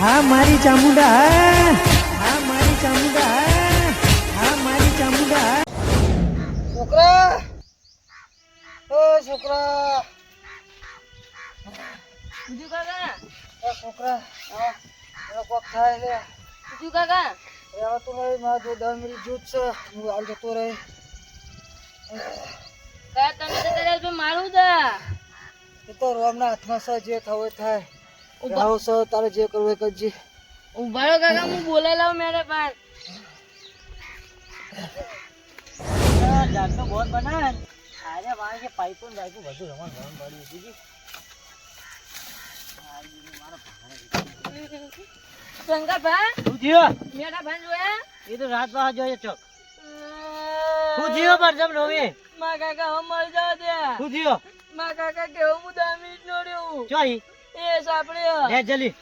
હા મારી ચામુંડા હા. હા મારી ચામુંડા હા. હા મારી ચામુંડા છોકરા ઓ છોકરા બીજું કાકા? ઓ છોકરા હા એનો કોક થાય છે. બીજું કાકા? રહેવાતું નહીં મારા જો દસ મિનિટ જૂથ છે. હું હાલ જતો રહે. કાકા તમે તો મારું દા એ તો રોમના હાથમાં છે જે થવું થાય. રાહુ સર તારે જે કરવું એ કરજે. ઊભા રહો કાકા હું બોલે લાવ મેરે પાસ જાતનો બોલ બનાવે મારે જે પાઇપો ને બાઈપો બધું રમણ રમણ પડ્યું બીજી શંકર ભા શું થયો? મેરા ભાન જોયા? એ તો રાત બહાર જોઈએ ચોક. શું થયો પરજમ રોવી મા કાકા હમ મરી જાવ દે શું થયો? મા કાકા કેવું હું દસ મિનિટ નો રહ્યું ચોઈ. એ સાંભળ્યો. લે જલી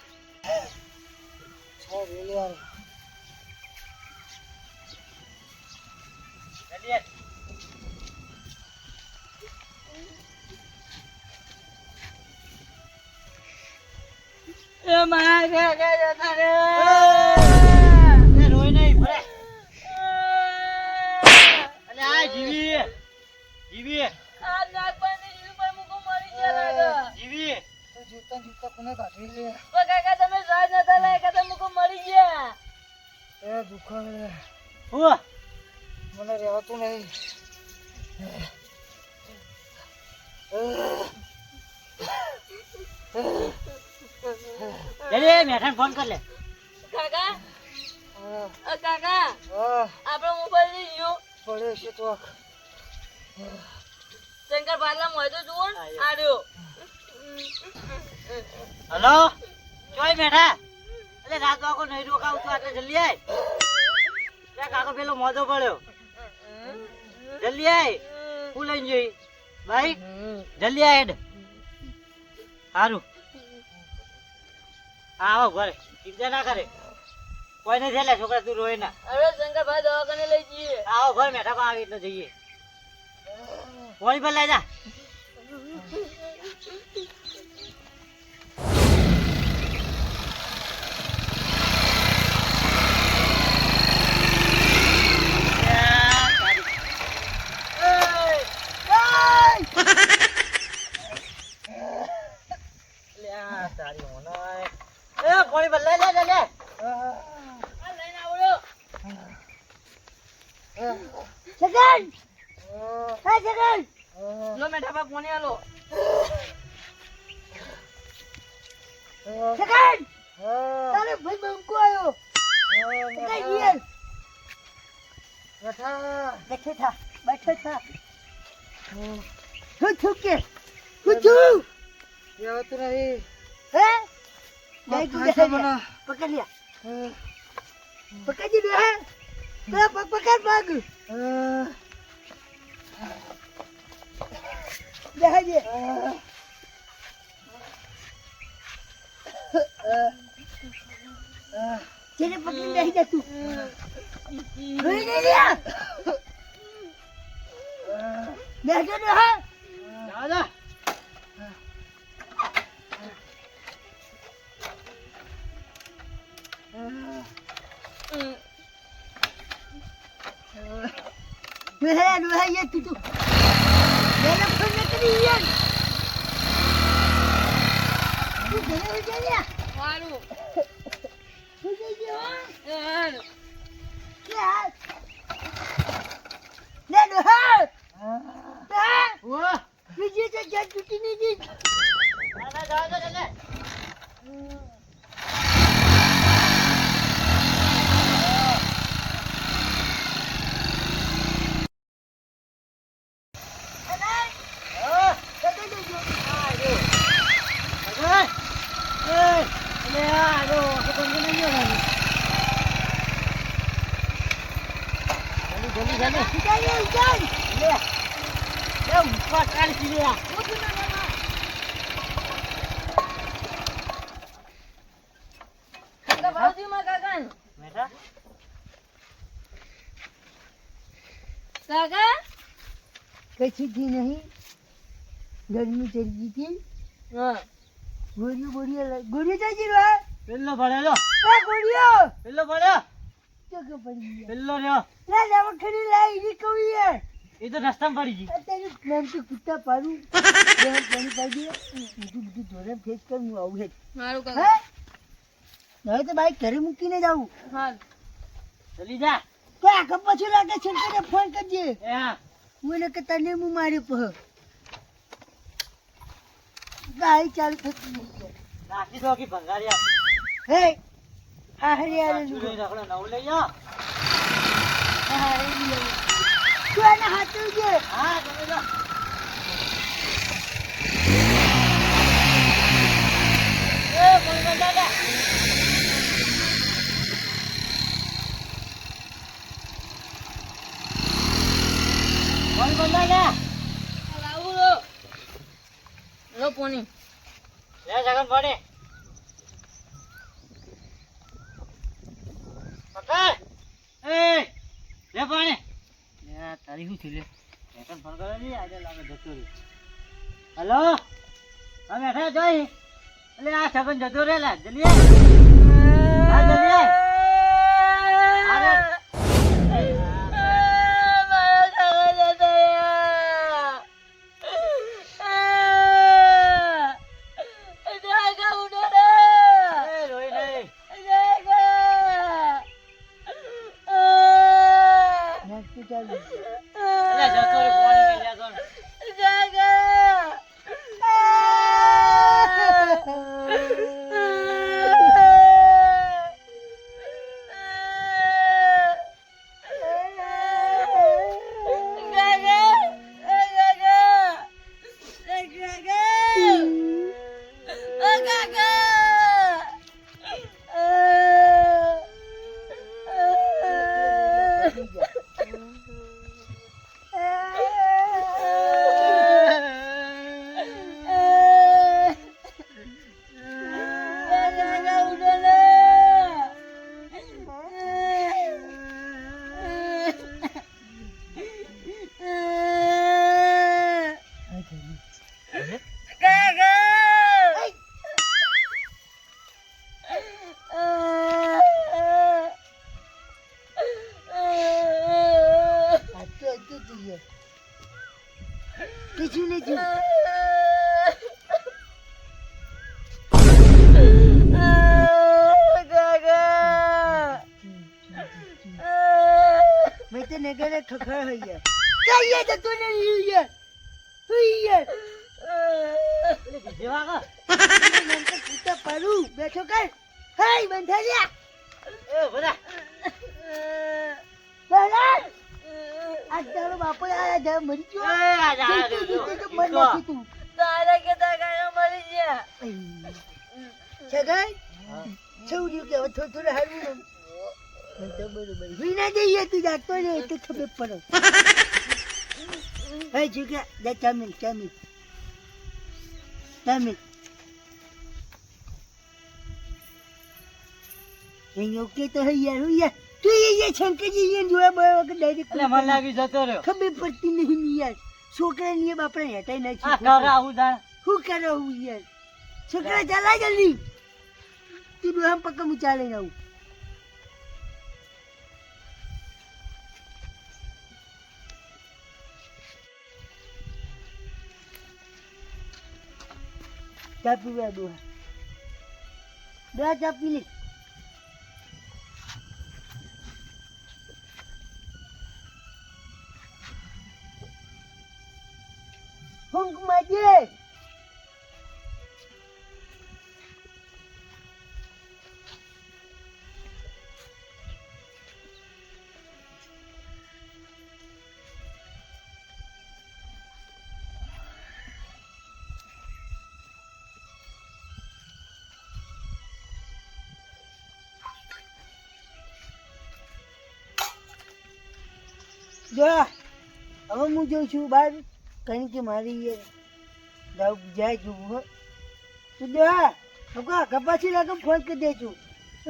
એ મા કાકા જતા રે મેઠાને ફોન કર લે. કાકા? અ કાકા? આપણો મોબાઈલ લઈ ગયો. પડ્યો છે તો. શંકર પાટલા મોય તો જુઓ આડ્યો આ રહ્યો હલો? ચોય મેઠા એટલે રાત વાગો નહીં રોકાવું તું આટલે જલ્દી આય. કાકો પેલો મોદો પડ્યો. જલ્દી આય. હું લઈને જઈ. ભાઈ જલ્દી આ હેડ. સારું હા આવો ઘરે. ચિંતા ના કરે. કોઈ નથી એટલે છોકરા તું રોય ના. હવે શંકર ભાઈ દવાખાને લઈ જઈએ. આવો ઘર મેઠા પણ આવી રીતના જઈએ. વળી પર લઈ જા. જગન તારે ભાઈ બંકો આવ્યો કઈ ગિયર બેઠો. થા બેઠો થા. હું છું કે? હું? છું રહેવાતું નહીં હે પકડ. લ્યા પકડ દીધું હે? પેલા પગ પકડ પગ. દેખાય દે જેને પકડી બેસી જા તું રોઈ નહીં લ્યા બેસજો ને હા દાદા Duhe, duhe, ye tutu. Yana fırla kiri સારું સારું. Ya. Ne duhe? Ha? Bizi de can tutunu git. Shankar ભાવજી માં કાકા કાકા કશી થી નહીં ગરમી ચડી ગઈ હતી ગોળીઓ. ગોળીઓ. ગોળીઓ. ચાલજી લો પેલો ભણેલો એ ગોળીઓ. પેલો ભણ્યો ચોકો પડી ગયો. પેલો રહ્યો લે લેવા ખરી લાઈ ઈ કહું યાર એ તો રસ્તામાં પડી ગઈ. અત્યારે નામ તો કુત્તા પાડું. જેમ પાણી પાડી બીજું બીજું બધું ફેસ કર હું આવું હેડ મારું હે? કાકા હવે તો બાઈક ઘરે મૂકીને જાવું હા ચલી જા. તો આખા પછી લાગે છે ને ફોન કરજે. એ હા. હું એને કે તને હું મારી પહ. ગાય ચાલુ થતી. નાખી દો કે ભંગારિયા હે? આ હરિયાળી લઈ નવું લઈ જાઓ આ હરિયાળી. તું એને હાચવજે. હા તમે જાઓ. એ લે કોઈ બંધા લે લાવું લો લો પોની. લે જગન પડે પકડ એ. લે પાણી લે તારી શું થયું લે જગન ફોન કરે છે આજે લાગે જતો રહ્યો. હલો? બેઠા જોઈ એટલે આ સગન જતો રે લા એટલે જતો રે પાણી લઈ જા હાચું કશું નથી મેં ખખર હોય ને ઈ યાર. હુઈ યાર. એટલે મને તો કૂતા પાડું. બેઠો કર. હાય, એ. આજ તારો બાપો આયા જ મરી ગયો. આ આ તો. તારા કે તારા મળી ગયા. છગન છોડ્યું કે હવે થોડું થોડું હારવું જઈએ તું જાતો ને તો ખબર પડે. હે જીગા દે ચામીન ચામીન ચામીન અહીં ઓકે તો હે યાર યાર તું એ શંકરજી યાર જોયા બોયા વગર ડાયરેક્ટ એટલે મને લાગી જતો રહ્યો. ખબર પડતી નહીં ની યાર. છોકરા ની બાપડા હેટાઈ નાખી કરા આવું જાણ. શું કરો હું યાર? છોકરા ચાલા જલ્દી. તું ડોહામ પક્કા હું ચાલે આવું. ચા પીવા ડોહા ડોહા ચા પી લે. જો હવે હું જોઉં છું બહાર કારણ કે મારી જાય જોવું હો તું જો હા લોકો કપાસી લાગે ફોન કરી દે છું.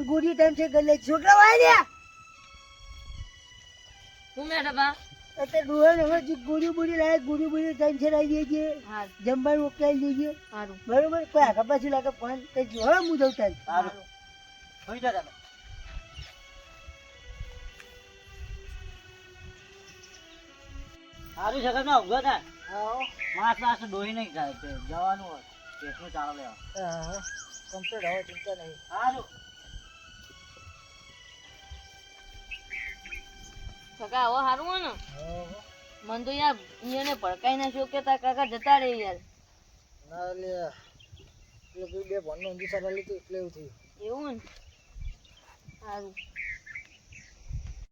ગોળી ટાઈમ છે ગલે છોકરા વાળ્યા હું અત્યારે ડોહા હવે ગોળી બોળી લાવે ગોળી બોળી ટાઈમ છે આવી જઈએ હા જમવાનું દઈએ સારું બરોબર? કોઈ કપાસી લાગે ફોન કરજો હવે હું જઉં તાર સારું સારું છે ના ઊંઘો તા માસ માસ દોહી નહીં થાય તે જવાનું હોય. પેટનું ચાલો લેવા. કમ્પ્લીટ હવે ચિંતા નહીં. સારું કાકા હવે સારું હોય ને? મન તો યાર એને ભડકાઈ નાખ્યો કે તાર કાકા જતા રહે યાર. ના લે. એટલે બે ભણનો ઊંધી સારા લીધું એટલે એવું થયું. એવું ને? સારું